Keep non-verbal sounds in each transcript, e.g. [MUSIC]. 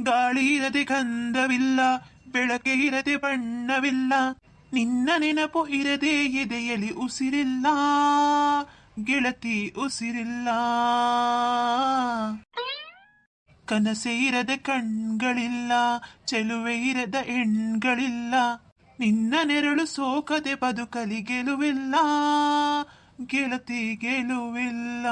ಗಾಳಿ ಇರದೆ ಗಂಧವಿಲ್ಲ ಬೆಳಕೆ ಇರದೆ ಬಣ್ಣವಿಲ್ಲ, ನಿನ್ನ ನೆನಪು ಇರದೆ ಎದೆಯಲಿ ಉಸಿರಿಲ್ಲ, ಗೆಳತಿ ಉಸಿರಿಲ್ಲ. ಕನಸೆ ಇರದ ಕಣ್ಗಳಿಲ್ಲ, ಚೆಲುವೆ ಇರದ ಹೆಣ್ಗಳಿಲ್ಲ, ನಿನ್ನ ನೆರಳು ಸೋಕದೆ ಬದುಕಲಿ ಗೆಲುವಿಲ್ಲ, ಗೆಳತಿ ಗೆಲುವಿಲ್ಲ.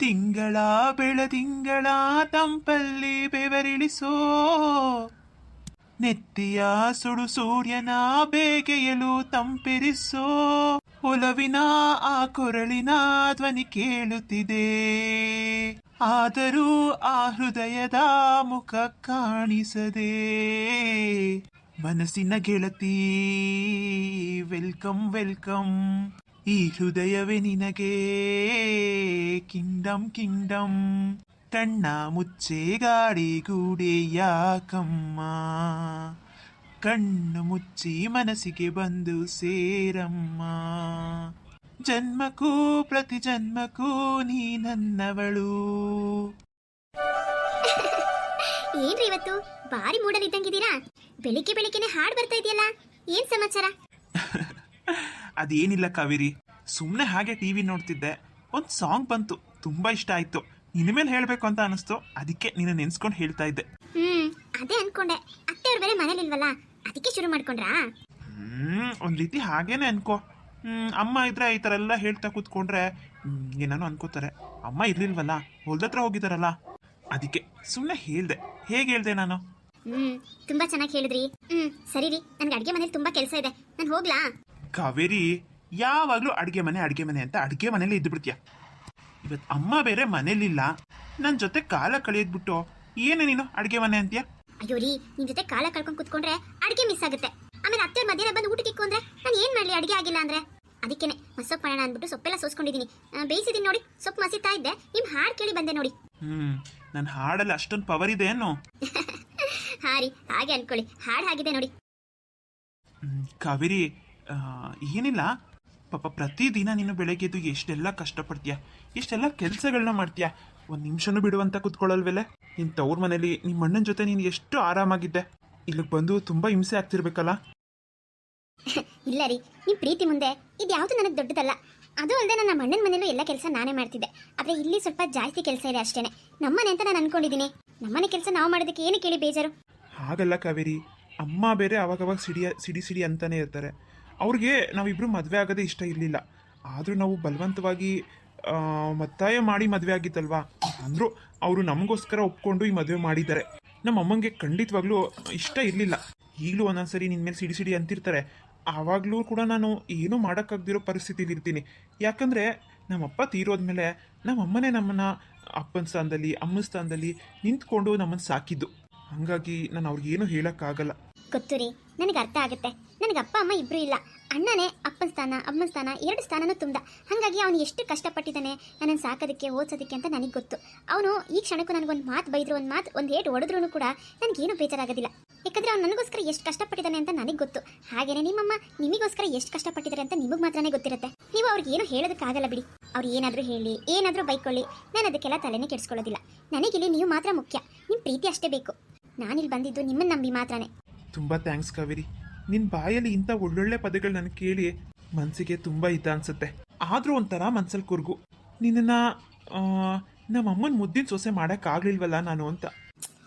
ತಿಂಗಳ ಬೆಳದಿಂಗಳ ತಂಪಲ್ಲಿ ಬೆವರಿಳಿಸೋ. ನೆತ್ತಿಯ ಸುಡು ಸೂರ್ಯನ ಬೇಗೆಯಲು ತಂಪಿರಿಸೋ. ಒಲವಿನ ಆ ಕೊರಳಿನ ಧ್ವನಿ ಕೇಳುತ್ತಿದೆ. ಆದರೂ ಆ ಹೃದಯದ ಮುಖ ಕಾಣಿಸದೆ. ಮನಸ್ಸಿನ ಗೆಳತಿ, ವೆಲ್ಕಮ್ ವೆಲ್ಕಮ್. ಈ ಹೃದಯವೇ ನಿನಗೆ ಕಿಂಗ್ಡಮ್ ಕಿಂಗ್ಡಮ್. ಕಣ್ಣ ಮುಚ್ಚೆ ಗಾಡಿ ಗೂಡೆ ಯಾಕಮ್ಮ. ಕಣ್ಣು ಮುಚ್ಚಿ ಮನಸ್ಸಿಗೆ ಬಂದು ಸೇರಮ್ಮ. ಜನ್ಮಕ್ಕೂ ಪ್ರತಿ ಜನ್ಮಕ್ಕೂ ನೀ ನನ್ನವಳು. ಏನ್ರಿ ಇವತ್ತು? ಬಾರಿ ಮೂಡಲಿದ್ದಂಗಿದ್ದೀರಾ? ಬೆಳಿಗ್ಗೆ ಬೆಳಿಗ್ಗೆನೆ ಹಾಡ್ ಬರ್ತಾ ಇದೆಯಲ್ಲ? ಏನ್ ಸಮಾಚಾರ? ಅದೇನಿಲ್ಲ ಕಾವೇರಿ. ಸುಮ್ಮನೆ ಹಾಗೆ ಟಿವಿ ನೋಡ್ತಿದ್ದೆ. ಒಂದು ಸಾಂಗ್ ಬಂತು. ತುಂಬಾ ಇಷ್ಟ ಆಯ್ತು. ನಿನ್ನ ಮೇಲೆ ಹೇಳಬೇಕು ಅಂತ ಅನಿಸ್ತು. ಅದಕ್ಕೆ ನಿನ್ನ ನೆನ್ಸ್ಕೊಂಡು ಹೇಳ್ತಾ ಇದ್ದೆ. ಹ್ಮ್ ಅದೇ ಅನ್ಕೊಂಡೆ. ಅತ್ತೆಯವ್ರು ಬೇರೆ ಮನೇಲಿಲ್ವಲ್ಲ? ಅದಕ್ಕೆ ಶುರು ಮಾಡ್ಕೊಂಡ್ರಾ? ಹ್ಮ್ ಒಂದ್ ರೀತಿ ಹಾಗೇನೆ ಅನ್ಕೋ. ಹ್ಮ್ ಅಮ್ಮ ಇದ್ರೆ ಈ ತರ ಎಲ್ಲ ಹೇಳ್ತಾ ಕೂತ್ಕೊಂಡ್ರೆ ಹ್ಮ್, ಏನಾನೋ ಅನ್ಕೋತಾರೆ. ಅಮ್ಮ ಇರ್ಲಿಲ್ವಲ್ಲ? ಹೊಲ್ದತ್ರ ಹೋಗಿದಾರಲ್ಲ? ಅದಕ್ಕೆ ಸುಮ್ಮನೆ ಹೇಳ್ದೆ. ಹೇಗೆ ಹೇಳ್ದೆ ನಾನು? ಹ್ಮ್ ತುಂಬಾ ಚೆನ್ನಾಗಿ ಹೇಳಿದ್ರಿ. ಹ್ಮ್ ಸರಿ ರೀ. ನನ್ಗೆ ಅಡ್ಗೆ ಮನೇಲಿ ತುಂಬಾ ಕೆಲಸ ಇದೆ. ನಾನು ಹೋಗ್ಲಾ? ಕಾವೇರಿ ಯಾವಾಗಲೂ ಅಡುಗೆ ಮನೆ ಅಡುಗೆ ಮನೆ ಅಂತ ಅಡುಗೆ ಮನೇಲಿ ಇದ್ದು ಬಿಡ್ತೀಯ. ಇವತ್ತು ಅಮ್ಮ ಬೇರೆ ಮನೇಲಿಲ್ಲ. ನನ್ನ ಜೊತೆ ಕಾಲ ಕಳೆಯೋದ್ಬಿಟ್ಟು ಏನು ನೀನು ಅಡುಗೆ ಮನೆ ಅಂತೀಯ? ಅಯ್ಯೋ ರೀ ನಿನ್ ಜೊತೆ ಕಾಲ ಕಳ್ಕೊಂಡ್ ಕುತ್ಕೊಂಡ್ರೆ ಅಡುಗೆ ಮಿಸ್ ಆಗುತ್ತೆ. ಆಮೇಲೆ ಅತ್ತೆ ಮಧ್ಯಾಹ್ನ ಬಂದು ಊಟಕ್ಕೆ ಇಕ್ಕು ಅಂದ್ರೆ ನಾನು ಏನು ಮಾಡಲಿ ಅಡುಗೆ ಆಗಿಲ್ಲ ಅಂದ್ರೆ? ಅದಕ್ಕೇನೆ ಮಸೊಪ್ಪು ಮಾಡೋಣ ಅಂದ್ಬಿಟ್ಟು ಸೊಪ್ಪೆಲ್ಲ ಸೋಸ್ಕೊಂಡಿದ್ದೀನಿ ಬೇಯಿಸಿದೀನಿ ನೋಡಿ ಸೊಪ್ಪು ಮಸಿತಾ ಇದ್ದೆ. ನಿಮ್ ಹಾಡ್ ಕೇಳಿ ಬಂದೆ ನೋಡಿ. ಹ್ಮ್ ನನ್ನ ಹಾಡಲ್ಲಿ ಅಷ್ಟೊಂದು ಪವರ್ ಇದೆ ಏನು? [LAUGHS] ಹಾ ರೀ ಹಾಗೆ ಅನ್ಕೊಳ್ಳಿ. ಹಾಡ್ ಆಗಿದೆ ನೋಡಿ. ಕಾವೇರಿ ಏನಿಲ್ಲ. ಪಾಪ ಪ್ರತಿದಿನ ನೀನು ಬೆಳಗ್ಗೆ ಎದ್ದು ಎಷ್ಟೆಲ್ಲ ಕಷ್ಟಪಡ್ತೀಯ ಎಷ್ಟೆಲ್ಲ ಕೆಲಸಗಳನ್ನ ಮಾಡ್ತೀಯ ಒಂದು ನಿಮಿಷನೂ ಬಿಡುವಂತ ಕುತ್ಕೊಳ್ಳಲ್ವೆಲೆ ನಿನ್ ತವ್ರ ಮನೇಲಿ ನಿಮ್ಮ ಅಣ್ಣನ ಜೊತೆ ನೀನು ಎಷ್ಟು ಆರಾಮಾಗಿದ್ದೆ? ಇಲ್ಲಿಗೆ ಬಂದು ತುಂಬಾ ಹಿಂಸೆ ಆಗ್ತಿರ್ಬೇಕಲ್ಲ? ಇಲ್ಲ ರೀ ನಿಮ್ ಪ್ರೀತಿ ಮುಂದೆ ಇದು ಯಾವುದು ನನಗೆ ದೊಡ್ಡದಲ್ಲ. ಅದು ಅಲ್ಲದೆ ನನ್ನ ಅಣ್ಣನ ಮನೇಲೂ ಎಲ್ಲ ಕೆಲಸ ನಾನೇ ಮಾಡ್ತಿದ್ದೆ. ಆದ್ರೆ ಇಲ್ಲಿ ಸ್ವಲ್ಪ ಜಾಸ್ತಿ ಕೆಲಸ ಇದೆ ಅಷ್ಟೇನೆ. ನಮ್ಮನೆ ಅಂತ ನಾನು ಅನ್ಕೊಂಡಿದ್ದೀನಿ. ನಮ್ಮನೆ ಕೆಲಸ ನಾವು ಮಾಡೋದಕ್ಕೆ ಏನು ಕೇಳಿ ಬೇಜಾರು? ಹಾಗಲ್ಲ ಕಾವೇರಿ ಅಮ್ಮ ಬೇರೆ ಅವಾಗವಾಗ ಸಿಡಿಯ ಸಿಡಿ ಸಿಡಿ ಅಂತಾನೆ ಇರ್ತಾರೆ. ಅವ್ರಿಗೆ ನಾವಿಬ್ರು ಮದುವೆ ಆಗೋದೇ ಇಷ್ಟ ಇರಲಿಲ್ಲ. ಆದರೂ ನಾವು ಬಲವಂತವಾಗಿ ಒತ್ತಾಯ ಮಾಡಿ ಮದುವೆ ಆಗಿತ್ತಲ್ವಾ? ಅಂದರೂ ಅವರು ನಮಗೋಸ್ಕರ ಒಪ್ಕೊಂಡು ಈ ಮದುವೆ ಮಾಡಿದ್ದಾರೆ. ನಮ್ಮ ಅಮ್ಮಂಗೆ ಖಂಡಿತವಾಗ್ಲೂ ಇಷ್ಟ ಇರಲಿಲ್ಲ. ಈಗಲೂ ಒಂದೊಂದ್ಸರಿ ನಿನ್ನ ಮೇಲೆ ಸಿಡಿ ಸಿಡಿ ಅಂತಿರ್ತಾರೆ. ಆವಾಗಲೂ ಕೂಡ ನಾನು ಏನೂ ಮಾಡೋಕ್ಕಾಗ್ದಿರೋ ಪರಿಸ್ಥಿತಿಲಿ ಇರ್ತೀನಿ. ಯಾಕಂದರೆ ನಮ್ಮಪ್ಪ ತೀರೋದ್ಮೇಲೆ ನಮ್ಮಮ್ಮನೇ ನಮ್ಮನ್ನ ಅಪ್ಪನ ಸ್ಥಾನದಲ್ಲಿ, ಅಮ್ಮನ ಸ್ಥಾನದಲ್ಲಿ ನಿಂತ್ಕೊಂಡು ನಮ್ಮನ್ನು ಸಾಕಿದ್ದು. ಹಾಗಾಗಿ ನಾನು ಅವ್ರಿಗೇನು ಹೇಳೋಕ್ಕಾಗಲ್ಲ. ಗೊತ್ತು ನನಗೆ ಅರ್ಥ ಆಗುತ್ತೆ. ನನಗೆ ಅಪ್ಪ, ಅಮ್ಮ ಇಬ್ಬರೂ ಇಲ್ಲ. ಅಣ್ಣನೇ ಅಪ್ಪನ ಸ್ಥಾನ, ಅಮ್ಮನ ಸ್ಥಾನ, ಎರಡು ಸ್ಥಾನನೂ ತುಂಬ ಹಾಗಾಗಿ ಅವನು ಎಷ್ಟು ಕಷ್ಟಪಟ್ಟಿದ್ದಾನೆ, ನನ್ನನ್ನು ಸಾಕೋದಕ್ಕೆ, ಓದ್ಸೋದಕ್ಕೆ ಅಂತ ನನಗೆ ಗೊತ್ತು. ಅವನು ಈ ಕ್ಷಣಕ್ಕೂ ನನಗೊಂದು ಮಾತು ಬೈದ್ರು, ಒಂದು ಮಾತು ಒಂದು ಏಟು ಹೊಡೆದ್ರೂ ಕೂಡ ನನಗೇನು ಬೇಜಾರಾಗೋದಿಲ್ಲ. ಯಾಕಂದ್ರೆ ಅವನು ನನಗೋಸ್ಕರ ಎಷ್ಟು ಕಷ್ಟಪಟ್ಟಿದ್ದಾನೆ ಅಂತ ನನಗೆ ಗೊತ್ತು. ಹಾಗೇನೆ ನಿಮ್ಮಮ್ಮ, ನಿಮಗೋಸ್ಕರ ಎಷ್ಟು ಕಷ್ಟಪಟ್ಟಿದ್ದಾರೆ ಅಂತ ನಿಮಗೆ ಮಾತ್ರನೇ ಗೊತ್ತಿರುತ್ತೆ. ನೀವು ಅವ್ರಿಗೆ ಏನು ಹೇಳೋದಕ್ಕಾಗಲ್ಲ ಬಿಡಿ. ಅವ್ರು ಏನಾದರೂ ಹೇಳಿ, ಏನಾದರೂ ಬೈಕೊಳ್ಳಿ. ನಾನು ಅದಕ್ಕೆಲ್ಲ ತಲೆನೇ ಕೆಡಿಸ್ಕೊಳ್ಳೋದಿಲ್ಲ. ನನಗಿಲ್ಲಿ ನೀವು ಮಾತ್ರ ಮುಖ್ಯ. ನಿಮ್ಮ ಪ್ರೀತಿ ಅಷ್ಟೇ ಬೇಕು. ನಾನಿಲ್ಲಿ ಬಂದಿದ್ದು ನಿಮ್ಮನ್ನು ನಂಬಿ ಮಾತ್ರನೇ. ತುಂಬ ಥ್ಯಾಂಕ್ಸ್ ಕಾವೇರಿ. ನಿನ್ನ ಬಾಯಲ್ಲಿ ಇಂಥ ಒಳ್ಳೊಳ್ಳೆ ಪದಗಳು ನನಗೆ ಕೇಳಿ ಮನಸ್ಸಿಗೆ ತುಂಬ ಇದ್ದ ಅನ್ಸುತ್ತೆ. ಆದರೂ ಒಂಥರ ಮನ್ಸಲ್ಲಿ ಕುರ್ಗು. ನಿನ್ನನ್ನು ನಮ್ಮ ಅಮ್ಮನ ಮುದ್ದಿನ ಸೊಸೆ ಮಾಡೋಕ್ಕಾಗಲಿಲ್ವಲ್ಲ ನಾನು ಅಂತ.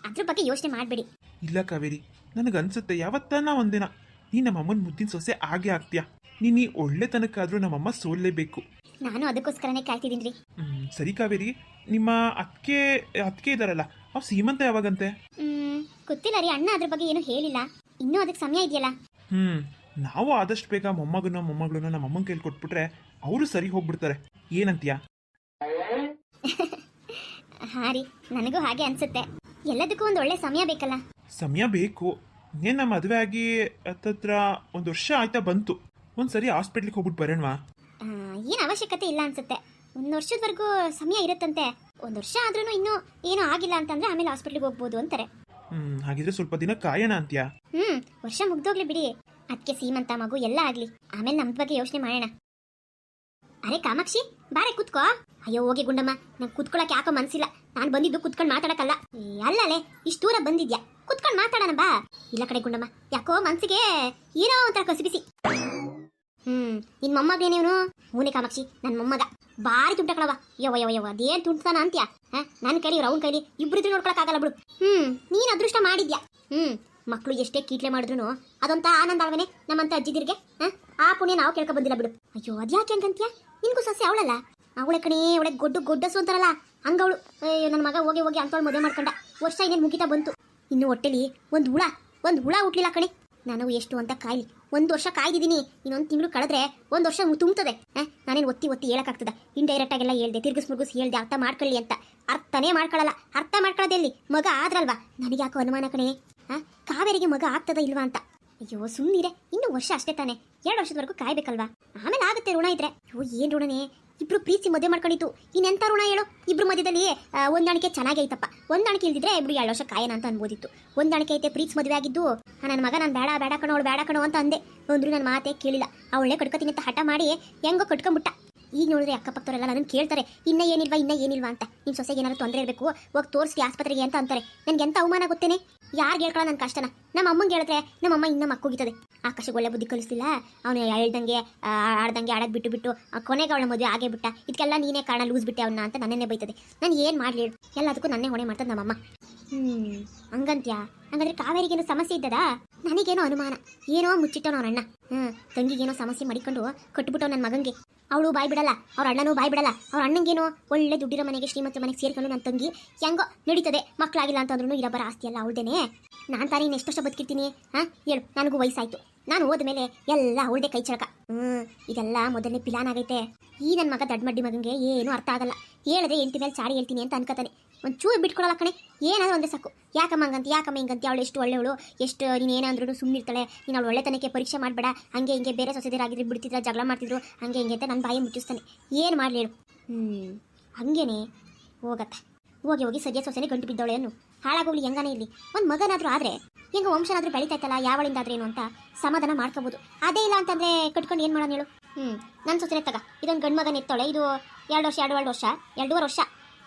ಅದ್ರ ಬಗ್ಗೆ ಯೋಚನೆ ಮಾಡಬೇಡಿ. ಇಲ್ಲ ಕಾವೇರಿ. ನನಗನ್ಸುತ್ತೆ ಯಾವತ್ತನ ಒಂದಿನ ನೀ ನಮ್ಮ ಅಮ್ಮನ ಮುದ್ದಿನ ಸೊಸೆ ಆಗೇ ಆಗ್ತೀಯ? ನೀನು ಈ ಒಳ್ಳೆತನಕ್ಕಾದರೂ ನಮ್ಮಮ್ಮ ಸೋಲ್ಲೇಬೇಕು. ನಾನು ಅದಕ್ಕೋಸ್ಕರನೇ ಕಾಯ್ತಿದ್ದೀನಿ ರೀ ಹ್ಮ್, ಸರಿ ಕಾವೇರಿ. ನಿಮ್ಮ ಅತ್ತಿಗೆ ಅತ್ತಿಗೆ ಇದಾರಲ್ಲ ಅವ್ರು ಸೀಮಂತ ಯಾವಾಗಂತೆ? ಗೊತ್ತಿಲ್ಲ ರೀ ಅಣ್ಣ ಅದ್ರ ಬಗ್ಗೆ ಏನು ಹೇಳಿಲ್ಲ. ಇನ್ನೂ ಅದಕ್ಕೆ ಸಮಯ ಇದೆಯಲ್ಲ? ಹ್ಮ್ ನಾವು ಆದಷ್ಟು ಬೇಗ ಮೊಮ್ಮಗನ ಮೊಮ್ಮಗಳನ್ನ ನಮ್ಮ ಅಮ್ಮನ ಕೈಲಿ ಕೊಟ್ಬಿಟ್ರೆ ಅವರು ಸರಿ ಹೋಗ್ಬಿಡ್ತಾರೆ. ಏನಂತೀಯ? [LAUGHS] ಹಾ ರೀ ನನಗೂ ಹಾಗೆ ಅನ್ಸುತ್ತೆ. ಎಲ್ಲದಕ್ಕೂ ಒಂದು ಒಳ್ಳೆ ಸಮಯ ಬೇಕಲ್ಲ? ಸಮಯ ಬೇಕು. ನಮ್ಮ ಮದುವೆ ಆಗಿ ಹತ್ತತ್ರ ಒಂದು ವರ್ಷ ಆಯ್ತಾ ಬಂತು. ಒಂದ್ಸರಿ ಹಾಸ್ಪಿಟ್ಲಿಗೆ ಹೋಗ್ಬಿಟ್ಟು ಬರೋಣವಾ? ಆ, ಏನ್ ಅವಶ್ಯಕತೆ ಇಲ್ಲ ಅನ್ಸುತ್ತೆ. ಒಂದು ವರ್ಷದವರೆಗೂ ಸಮಯ ಇರುತ್ತಂತೆ. ಒಂದು ವರ್ಷ ಆದ್ರೂ ಇನ್ನೂ ಏನೂ ಆಗಿಲ್ಲ ಅಂತಂದ್ರೆ ಆಮೇಲೆ ಹಾಸ್ಪಿಟ್ಲಿಗೆ ಹೋಗ್ಬೋದು ಅಂತಾರೆ. ಹ್ಮ್ ಹಾಗಿದ್ರೆ ಸ್ವಲ್ಪ ದಿನ ಕಾಯಣ ಅಂತ್ಯ? ಹ್ಮ್ ವರ್ಷ ಮುಗ್ದೋಗ್ಲಿ ಬಿಡಿ. ಅದಕ್ಕೆ ಸೀಮಂತ ಮಗು ಎಲ್ಲ ಆಗ್ಲಿ. ಆಮೇಲೆ ನಮ್ ಬಗ್ಗೆ ಯೋಚನೆ ಮಾಡೋಣ. ಅರೆ ಕಾಮಾಕ್ಷಿ ಬಾರೆ ಕುತ್ಕೋ. ಅಯ್ಯೋ ಹೋಗಿ ಗುಂಡಮ್ಮ. ನಂಗೆ ಕುತ್ಕೊಳಕ್ಕೆ ಯಾಕೋ ಮನ್ಸಿಲ್ಲ. ನಾನು ಬಂದಿದ್ದು ಕುತ್ಕೊಂಡು ಮಾತಾಡಕಲ್ಲ ಏ, ಅಲ್ಲಲೇ ಇಷ್ಟು ದೂರ ಬಂದಿದ್ಯಾ? ಕುತ್ಕೊಂಡು ಮಾತಾಡೋಣ ಬಾ. ಇಲ್ಲ ಕಡೆ ಗುಂಡಮ್ಮ ಯಾಕೋ ಮನ್ಸಿಗೆ ಏನೋ ಒಂಥರ ಕಸಿಬಿಸಿ ಹ್ಮ್ ನಿನ್ ಮೊಮ್ಮಗನೇನು ಮೂನೆ ಕಾಮಾಕ್ಷಿ ನನ್ನ ಮೊಮ್ಮಗ. ಬಾರಿ ತುಂಟ ಕಳವ ಯವ ಯವ ಯವ ಅದೇನ್ ತುಂಟ್ತಾನ ಅಂತ್ಯ? ನನ್ನ ಕೈಲಿ ಅವ್ರ ಕೈಲಿ ಇಬ್ಬರಿದ್ರು ನೋಡ್ಕೊಳಕ್ ಆಗಲ್ಲ ಬಿಡು. ಹ್ಮ್, ನೀನ್ ಅದೃಷ್ಟ ಮಾಡಿದ್ಯಾ? ಹ್ಮ್ ಮಕ್ಕಳು ಎಷ್ಟೇ ಕೀಟ್ಲೆ ಮಾಡಿದ್ರು ಅದೊಂತ ಆನಂದ ಅಲ್ವೇನೆ ನಮ್ಮಂತ ಅಜ್ಜಿದಿರ್ಗೆ? ಆ ಪುಣ್ಯ ನಾವು ಕೇಳ್ಕೊ ಬಂದಿಲ್ಲ ಬಿಡು. ಅಯ್ಯೋ, ಅದ್ಯಾಕೆ ಹಂಗಂತ್ಯ? ನಿನ್ಗೂ ಸಸ್ಯ ಅವಳಲ್ಲ? ಅವಳೆ ಕಣೇ, ಅವಳೆ ಗೊಡ್ಡು ಗೊಡ್ಡಸು ಅಂತಾರಲ್ಲ? ಹಂಗವಳು. ಅಯ್ಯೋ ನನ್ನ ಮಗ ಹೋಗಿ ಹೋಗಿ ಅಂತವಳು ಮದುವೆ ಮಾಡ್ಕೊಂಡ. ವರ್ಷ ಇನ್ನೇನು ಮುಗಿತಾ ಬಂತು. ಇನ್ನು ಹೊಟ್ಟೆಲಿ ಒಂದು ಹುಳ ಒಂದು ಹುಳ ಹುಟ್ಲಿಲ್ಲ ಕಣೆ. ನಾನು ಎಷ್ಟು ಅಂತ ಕಾಯ್ಲಿ. ಒಂದು ವರ್ಷ ಕಾಯ್ದಿದ್ದೀನಿ. ಇನ್ನೊಂದು ತಿಂಗಳು ಕಳೆದ್ರೆ ಒಂದು ವರ್ಷ ತುಂಬುತ್ತದೆ ನಾನೇನು ಒತ್ತಿ ಒತ್ತಿ ಹೇಳಕ್ಕಾಗ್ತದ? ಇಂಡೈರೆಕ್ಟ್ ಆಗೆಲ್ಲ ಹೇಳ್ದೆ, ತಿರ್ಗಿಸ್ ಮುರ್ಗಿಸ್ ಹೇಳ್ದೆ, ಅರ್ಥ ಮಾಡ್ಕೊಳ್ಳಿ ಅಂತ. ಅರ್ಥನೇ ಮಾಡ್ಕೊಳ್ಳಲ್ಲ ಅರ್ಥ ಮಾಡ್ಕೊಳ್ಳೋದೆ ಎಲ್ಲಿ? ಮಗ ಆದ್ರಲ್ವಾ? ನನಗೆ ಯಾಕೋ ಅನುಮಾನ ಕಣೆ. ಕಾವೇರಿಗೆ ಮಗ ಆಗ್ತದ ಇಲ್ವಾ ಅಂತ. ಅಯ್ಯೋ ಸುಮ್ಮನಿರೆ ಇನ್ನು ವರ್ಷ ಅಷ್ಟೇ ತಾನೆ. ಎರಡು ವರ್ಷದವರೆಗೂ ಕಾಯ್ಬೇಕಲ್ವಾ? ಆಮೇಲೆ ಆಗುತ್ತೆ ಋಣ ಇದ್ರೆ. ಅಯ್ಯೋ, ಏನ್ ಋಣನೇ? ಇಬ್ರು ಪ್ರೀತಿ ಮದುವೆ ಮಾಡ್ಕೊಂಡಿತ್ತು ಇನ್ನೆಂತ ಋಣ ಹೇಳು? ಇಬ್ರು ಮಧ್ಯದಲ್ಲಿ ಒಂದಾಣಿಕೆ ಹೊಂದಾಣಿಕೆ ಚೆನ್ನಾಗಿ ಐತಪ್ಪ. ಹೊಂದಾಣಿಕೆ ಇಲ್ದಿದ್ರೆ ಇಬ್ರು ಎರಡು ವರ್ಷ ಕಾಯನ ಅಂತ ಅನ್ಬೋದಿತ್ತು. ಹೊಂದಾಣಿಕೆ ಐತೆ ಪ್ರೀತಿ ಮದುವೆ ಆಗಿದ್ದು ನನ್ನ ಮಗ ನಾನು ಬೇಡ ಬೇಡ ಕಣೋ, ಅವಳು ಬೇಡ ಕಣೋ ಅಂತ ಅಂದೆ. ಅಂದ್ರು ನನ್ನ ಮಾತೇ ಕೇಳಿಲ್ಲ. ಅವಳೇ ಕಟ್ಕೋತೀನಿ ಅಂತ ಹಠ ಮಾಡಿ ಹೆಂಗೋ ಕಟ್ಕೊಂಬಿಟ್ಟ ಈಗ ನೋಡಿದ್ರೆ ಅಕ್ಕಪಕ್ಕದವರೆಲ್ಲ ನನ್ನ ಕೇಳ್ತಾರೆ. ಇನ್ನ ಏನಿಲ್ವಾ ಇನ್ನ ಏನಿಲ್ವಾ ಅಂತ. ನಿಮ್ಮ ಸೊಸೆಗೆ ಏನಾದ್ರು ತೊಂದರೆ ಇರಬೇಕು, ಹೋಗಿ ತೋರಿಸಿ ಆಸ್ಪತ್ರೆಗೆ ಅಂತ ಅಂತಾರೆ. ನನಗೆ ಎಂತ ಅವಮಾನ ಗೊತ್ತೇನೆ ಯಾರು ಹೇಳ್ಕೊಳ್ಳೋ ನನ್ನ ಕಷ್ಟನ? ನಮ್ಮ ಅಮ್ಮಂಗೆ ಹೇಳಿದ್ರೆ ನಮ್ಮ ಅಮ್ಮ ಇನ್ನೂ ಮಕ್ಕೋಗಿತ್ತದೆ ಆಕಾಶಕ್ಕೆ ಒಳ್ಳೆ ಬುದ್ಧಿ ಕಲಿಸ್ತಿಲ್ಲ? ಅವನು ಹೇಳ್ದಂಗೆ ಆಡ್ದಂಗೆ, ಆಡೋದು ಬಿಟ್ಟು ಬಿಟ್ಟು ಕೊನೆಗೆ ಅವಳ ಮದುವೆ ಆಗೇ ಬಿಟ್ಟ. ಇದಕ್ಕೆಲ್ಲ ನೀನೇ ಕಾರಣ ಲೂಸ್ ಬಿಟ್ಟೆ ಅವನ್ನ ಅಂತ ನನ್ನೇ ಬೈತದೆ. ನಾನು ಏನು ಮಾಡಲಿ ಎಲ್ಲದಕ್ಕೂ ನನ್ನೇ ಹೊಣೆ ಮಾಡ್ತದೆ ನಮ್ಮಮ್ಮ. ಹ್ಮ್, ಹಂಗಂತ್ಯಾ? ಹಂಗಂದ್ರೆ ಕಾವೇರಿಗೇನು ಸಮಸ್ಯೆ ಇದ್ದದಾ? ನನಗೇನೋ ಅನುಮಾನ. ಏನೋ ಮುಚ್ಚಿಟ್ಟವನು ಅವನಣ್ಣ ಹ್ಮ್, ತಂಗಿಗೇನೋ ಸಮಸ್ಯೆ ಮಾಡಿಕೊಂಡು ಕಟ್ಬಿಟ್ಟವ್ ನನ್ನ ಮಗಂಗೆ. ಅವಳು ಬಾಯ್ ಬಿಡಲ್ಲ, ಅವ್ರ ಅಣ್ಣನೂ ಬಾಯ್ ಬಿಡಲ್ಲ. ಅವ್ರ ಅಣ್ಣಂಗೇನೋ ಒಳ್ಳೆ ದುಡ್ಡಿರೋ ಮನೆಗೆ ಶ್ರೀಮಂತ ಮನೆಗೆ ಸೇರ್ಕೊಂಡು ನನ್ನ ತಂಗಿ ಹೆಂಗೋ ನಡೀತದೆ ಮಕ್ಕಳಾಗಿಲ್ಲ ಅಂತಂದ್ರೂ ಇರೋ ಬರ ಆಸ್ತಿ ಅಲ್ಲ ಅವಳ್ದೇನೆ. ನಾನು ತಾನೇ ಇನ್ನು ಎಷ್ಟು ವರ್ಷ ಬದುಕಿರ್ತೀನಿ? ಹಾ, ಹೇಳು, ನನಗೂ ವಯಸ್ಸಾಯ್ತು. ನಾನು ಹೋದ್ಮೇಲೆ ಎಲ್ಲ ಅವಳದೇ ಕೈ ಚಳಕ. ಹ್ಮ್, ಇದೆಲ್ಲ ಮೊದಲನೇ ಪಿಲಾನ್ ಆಗೈತೆ. ಈ ನನ್ನ ಮಗ ದಡ್ಮಡ್ಡಿ ಮಗಂಗೆ ಏನು ಅರ್ಥ ಆಗಲ್ಲ. ಹೇಳಿದ್ರೆ ಎಂಟಿ ಮೇಲೆ ಚಾಡಿ ಹೇಳ್ತೀನಿ ಅಂತ ಅನ್ಕೋತಾನೆ. ಒಂಚೂರು ಬಿಟ್ಕೊಳಲ್ಲ ಕಣೆ, ಏನಾದ್ರು ಒಂದೇ ಸಾಕು. ಯಾಕಮ್ಮ ಹಂಗಂತ, ಯಾಕಮ್ಮ ಹಿಂಗಂತ, ಅವಳು ಎಷ್ಟು ಒಳ್ಳೆಯವಳು, ಎಷ್ಟು ನೀನು ಏನಾದ್ರೂ ಸುಮ್ಮನಿರ್ತಾಳೆ ನೀನು ಅವಳು ಒಳ್ಳೆತನಕ್ಕೆ ಪರೀಕ್ಷೆ ಮಾಡಬೇಡ, ಹಂಗೆ ಹಿಂಗೆ ಬೇರೆ ಸೊಸೆದಿರಾಗಿದ್ರೆ ಬಿಡ್ತಿದ್ರ, ಜಗಳ ಮಾಡ್ತಿದ್ರು, ಹಂಗೆ ಹಿಂಗೆ ಅಂತ ನನ್ನ ಬಾಯಿ ಮುಚ್ಚಿಸ್ತಾನೆ. ಏನು ಮಾಡಲಿ ಹೇಳು. ಹ್ಞೂ ಹಂಗೇನೆ ಹೋಗತ್ತೆ. ಹೋಗಿ ಹೋಗಿ ಸದ್ಯ ಸೊಸೆನೆ ಗಂಟು ಬಿದ್ದವಳೆ ಅನ್ನು. ಹಾಳಾಗೋಗ್ಲಿ, ಹೆಂಗಾನೇ ಇರಲಿ. ಒಂದು ಮಗನಾದರೂ ಆದರೆ ಹೆಂಗ ವಂಶನಾದ್ರೂ ಬೆಳಿತೈತಲ್ಲ ಯಾವಳಿಂದಾದ್ರೇನು ಅಂತ ಸಮಾಧಾನ ಮಾಡ್ಕೋಬೋದು. ಅದೇ ಇಲ್ಲ ಅಂತಂದ್ರೆ ಕಟ್ಕೊಂಡು ಏನು ಮಾಡೋಣ ಹೇಳು? ಹ್ಞೂ ನನ್ನ ಸೊಸೆನೆ ತಗ. ಇದೊಂದು ಗಂಡು ಮಗನ ಎತ್ತೋಳೆ ಇದು ಎರಡು ವರ್ಷ, ಎರಡು ಎರಡು ವರ್ಷ, ಎರಡೂವರೆ ವರ್ಷ.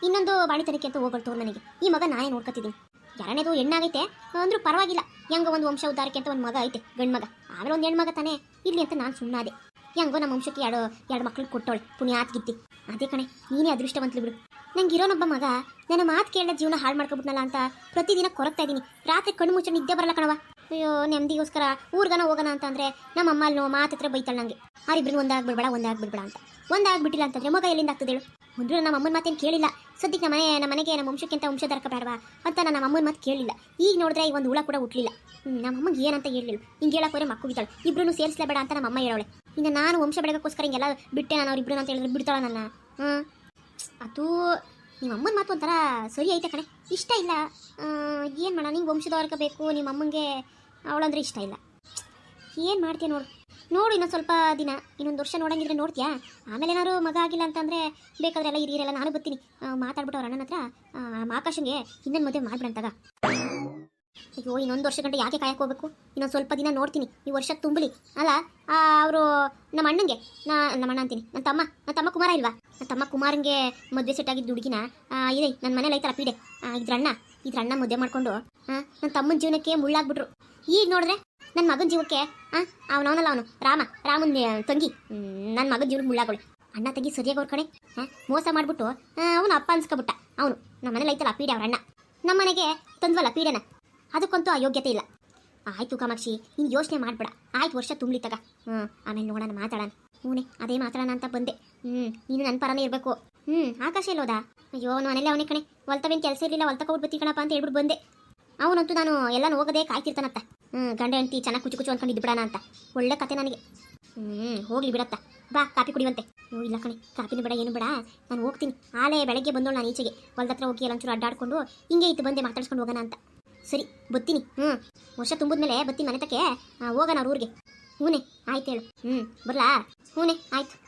ಇನ್ನೊಂದು ಬಾಣಿತನಕ್ಕೆ ಅಂತ ಹೋಗ್ಬರ್ತು ನನಗೆ ಈ ಮಗ ನಾನೇ ನೋಡ್ಕೊತಿದ್ದೀನಿ. ಎರಡನೇದು ಹೆಣ್ಣಾಗೈತೆ, ಅಂದ್ರೂ ಪರವಾಗಿಲ್ಲ. ಹೆಂಗೋ ಒಂದು ವಂಶ ಉದ್ದಾರಕ್ಕೆ ಅಂತ ಒಂದು ಮಗ ಐತೆ, ಗಂಡು ಮಗ. ಆಮೇಲೆ ಒಂದು ಹೆಣ್ಮಗ ತಾನೇ. ಇರ್ಲಿ ಅಂತ ನಾನು ಸುಮ್ಮನಾದೆ ಹೆಂಗೋ ನಮ್ಮ ವಂಶಕ್ಕೆ ಎರಡು ಎರಡು ಮಕ್ಳು ಕೊಟ್ಟೋಳೆ ಪುಣ್ಯಾತ್ ಗಿತ್ತಿ ಅದೇ ಕಣೆ, ನೀನೇ ಅದೃಷ್ಟವಂತಲು ಬಿಡು. ನಂಗೆ ಇರೋನೊಬ್ಬ ಮಗ ನನ್ನ ಮಾತು ಕೇಳದ ಜೀವನ ಹಾಳು ಮಾಡ್ಕೊಬಿಟ್ನಲ್ಲ ಅಂತ ಪ್ರತಿದಿನ ಕೊರಗ್ತಾ ಇದ್ದೀನಿ ರಾತ್ರಿ ಕಣ್ಣು ಮುಚ್ಚ ನಿದ್ದೆ ಬರಲ್ಲ ಕಣವ ಅಯ್ಯೋ ನೆಮ್ಮದಿಗೋಸ್ಕರ ಊರ್ಗನ ಹೋಗೋಣ ಅಂತಂದ್ರೆ ನಮ್ಮ ಅಮ್ಮ ಅಲ್ಲಿ ಮಾತು ಹತ್ರ ಬೈತಾಳೆ ನನಗೆ ಆರಿಬ್ರು ಒಂದಾಗ್ಬಿಡ್ಬೇಡ ಒಂದಾಗ್ಬಿಡ್ಬೇಡ ಅಂತ. ಒಂದಾಗ್ಬಿಟ್ಟಿಲ್ಲ ಅಂತಂದ್ರೆ ಮಗ ಎಲ್ಲಿಂದ ಆಗ್ತದೇಳು ಮುಂದೆ ನಮ್ಮ ಅಮ್ಮನ ಮಾತೇನು ಕೇಳಿಲ್ಲ. ಸದ್ಯಕ್ಕೆ ನಮ್ಮ ಮನೆ ನಮ್ಮ ಮನೆಗೆ ನಮ್ಮ ವಂಶಕ್ಕಿಂತ ವಂಶಧರ್ಕ ಬೇಡವಾ ಅಂತ ನಾನು ನಮ್ಮ ಅಮ್ಮನ ಮಾತು ಕೇಳಿಲ್ಲ. ಈಗ ನೋಡಿದ್ರೆ ಈ ಒಂದು ಹುಳ ಕೂಡ ಹುಟ್ಲಿಲ್ಲ. ಹ್ಮ್, ನಮ್ಮ ಅಮ್ಮಗೆ ಏನಂತ ಹೇಳಿಲ್ಲ ಹಿಂಗೆ ಹೇಳಕ್ಕೆ ಹೋದ್ರೆ ಮಕ್ಕಳು ಬಿದ್ದಾಳೆ ಇಬ್ಬರೂ ಸೇರಿಸಲೇ ಬೇಡ ಅಂತ ನಮ್ಮ ಅಮ್ಮ ಹೇಳೋಳೆ ಇನ್ನು ನಾನು ವಂಶ ಬೆಳಗೋಸ್ಕರ ಹಿಂಗೆಲ್ಲ ಬಿಟ್ಟೆ ನಾನು ಅವ್ರಿಬ್ರು ಅಂತ ಹೇಳಿದ್ರೆ ಬಿಡ್ತಾಳೆ ನನ್ನ? ಹ್ಞೂ ಅದು ನಿಮ್ಮ ಅಮ್ಮನ ಮಾತು ಒಂಥರ ಸರಿ ಐತೆ ಕಣೆ. ಇಷ್ಟ ಇಲ್ಲ. ಏನು ಮಾಡೋಣ? ನಿಂಗೆ ವಂಶದವರ್ಗ ಬೇಕು, ನಿಮ್ಮ ಅಮ್ಮಂಗೆ ಅವಳಂದ್ರೆ ಇಷ್ಟ ಇಲ್ಲ. ಏನು ಮಾಡ್ತೀಯ ನೋಡು. ನೋಡು ಇನ್ನೊಂದು ಸ್ವಲ್ಪ ದಿನ. ಇನ್ನೊಂದು ವರ್ಷ ನೋಡಂಗಿದ್ರೆ ನೋಡ್ತೀಯಾ? ಆಮೇಲೆ ಏನಾದ್ರು ಮಗ ಆಗಿಲ್ಲ ಅಂತಂದರೆ ಬೇಕಾದ್ರೆ ಎಲ್ಲ ಹಿರಿಯರೆಲ್ಲ ನಾನು ಬರ್ತೀನಿ. ಮಾತಾಡ್ಬಿಟ್ಟು ಅವ್ರ ಅಣ್ಣನ ಹತ್ರ ಆಕಾಶಂಗೆ ಇನ್ನೊಂದು ಮದುವೆ ಮಾಡ್ಬಿಡಂತಾಗ ಅಯ್ಯೋ, ಇನ್ನೊಂದು ವರ್ಷ ಗಂಟೆ ಯಾಕೆ ಕಾಯಕ್ಕೆ ಹೋಗ್ಬೇಕು? ಇನ್ನೊಂದು ಸ್ವಲ್ಪ ದಿನ ನೋಡ್ತೀನಿ, ಈ ವರ್ಷ ತುಂಬಲಿ. ಅಲ್ಲ ಅವರು ನಮ್ಮ ಅಣ್ಣಂಗೆ, ನಾ, ನಮ್ಮ ಅಣ್ಣ ಅಂತೀನಿ. ನನ್ನ ತಮ್ಮ ನನ್ನ ತಮ್ಮ ಕುಮಾರ ಇಲ್ವಾ? ನನ್ನ ತಮ್ಮ ಕುಮಾರಂಗೆ ಮದುವೆ ಸೆಟ್ ಆಗಿದ್ದು ಹುಡುಗಿನ ಇದೆ ನನ್ನ ಮನೇಲಿ ಐತಲ್ಲ ಪೀಡೆ. ಇದ್ರಣ್ಣ ಇದ್ರಣ್ಣ ಮದುವೆ ಮಾಡ್ಕೊಂಡು ನನ್ನ ತಮ್ಮನ ಜೀವನಕ್ಕೆ ಮುಳ್ಳಾಗ್ಬಿಟ್ರು. ಈಗ ನೋಡಿದ್ರೆ ನನ್ನ ಮಗನ ಜೀವಕ್ಕೆ ಅವನವನಲ್ಲ ಅವನು, ರಾಮ, ರಾಮನ ತಂಗಿ. ನನ್ನ ಮಗನ ಜೀವನಕ್ಕೆ ಮುಳ್ಳಾಗೋಳು. ಅಣ್ಣ ತಂಗಿ ಸರಿಯಾಗಿ ಅವ್ರ ಕಡೆ ಹಾಂ ಮೋಸ ಮಾಡಿಬಿಟ್ಟು ಅವನು ಅಪ್ಪ ಅನ್ಸ್ಕೊಬಿಟ್ಟ. ಅವನು, ನಮ್ಮ ಮನೇಲಿ ಐತಲ್ಲ ಪೀಡೆ ಅವ್ರ ಅಣ್ಣ. ನಮ್ಮ ಮನೆಗೆ ತಂದ್ವಲ್ಲ ಪೀಡೆನ? ಅದಕ್ಕಂತೂ ಅಯೋಗ್ಯತೆ ಇಲ್ಲ. ಆಯ್ತು ಕಾಮಾಕ್ಷಿ, ನೀನು ಯೋಚನೆ ಮಾಡಬೇಡ. ಆಯ್ತು ವರ್ಷ ತುಂಬಲಿ ತಗ ಹ್ಞೂ ಆಮೇಲೆ ನೋಡೋಣ, ಮಾತಾಡೋಣ. ಹ್ಞೂನೆ ಅದೇ ಮಾತಾಡೋಣ ಅಂತ ಬಂದೆ. ಹ್ಞೂ ನೀನು ನನ್ನ ಪರನೇ ಇರಬೇಕು. ಹ್ಞೂ ಆಕಾಶ ಇಲ್ಲೋದ ಅಯ್ಯೋ ನಾನೆಲ್ಲ ಅವನೇ ಕಣೆ. ಹೊಲ್ತವೇನು ಕೆಲಸ ಇರಲಿಲ್ಲ ಹೊಲ್ತಕ ಬತ್ತಿ ಕಣಪ್ಪ ಅಂತ ಹೇಳ್ಬಿಟ್ಟು ಬಂದೆ. ಅವನಂತೂ ನಾನು ಎಲ್ಲ ಹೋಗದೆ ಕಾಯ್ತಿರ್ತಾನತ್ತ ಹ್ಞೂ ಗಂಡ, ಹೆಂಡತಿ ಚೆನ್ನಾಗಿ ಕುಚು ಕುಚು ಅನ್ಕೊಂಡಿದ್ದು ಇದ್ಬಿಡೋಣ ಅಂತ. ಒಳ್ಳೆ ಕತೆ ನನಗೆ. ಹ್ಞೂ ಹೋಗ್ಲಿ ಬಿಡತ್ತ ಬಾ ಕಾಪಿ ಕುಡಿವಂತೆ. ಹ್ಞೂ ಇಲ್ಲ ಕಣೆ ಕಾಪಿನೂ ಬೇಡ, ಏನು ಬೇಡ. ನಾನು ಹೋಗ್ತೀನಿ. ಆಲೇ ಬೆಳಗ್ಗೆ ಬಂದೋಳು ನಾನು ಈಚೆಗೆ. ಹೊಲ್ದತ್ರ ಹೋಗಿ ಎಲ್ಲೊಂಚೂರು ಅಡ್ಡಾಡ್ಕೊಂಡು ಹಿಂಗೆ ಇತ್ತು ಬಂದೆ, ಮಾತಾಡ್ಸ್ಕೊಂಡು ಹೋಗೋಣ ಅಂತ. ಸರಿ ಬತ್ತೀನಿ ಹ್ಞೂ ವರ್ಷ ತುಂಬಿದ್ಮೇಲೆ ಬತ್ತೀನಿ ಮನೆ ತಕ್ಕೆ. ಹೋಗೋಣ ಅವ್ರ ಊರಿಗೆ. ಹೂನೆ, ಆಯ್ತು ಹೇಳು. ಹ್ಞೂ ಬರಲಾ? ಹೂನೆ, ಆಯ್ತು.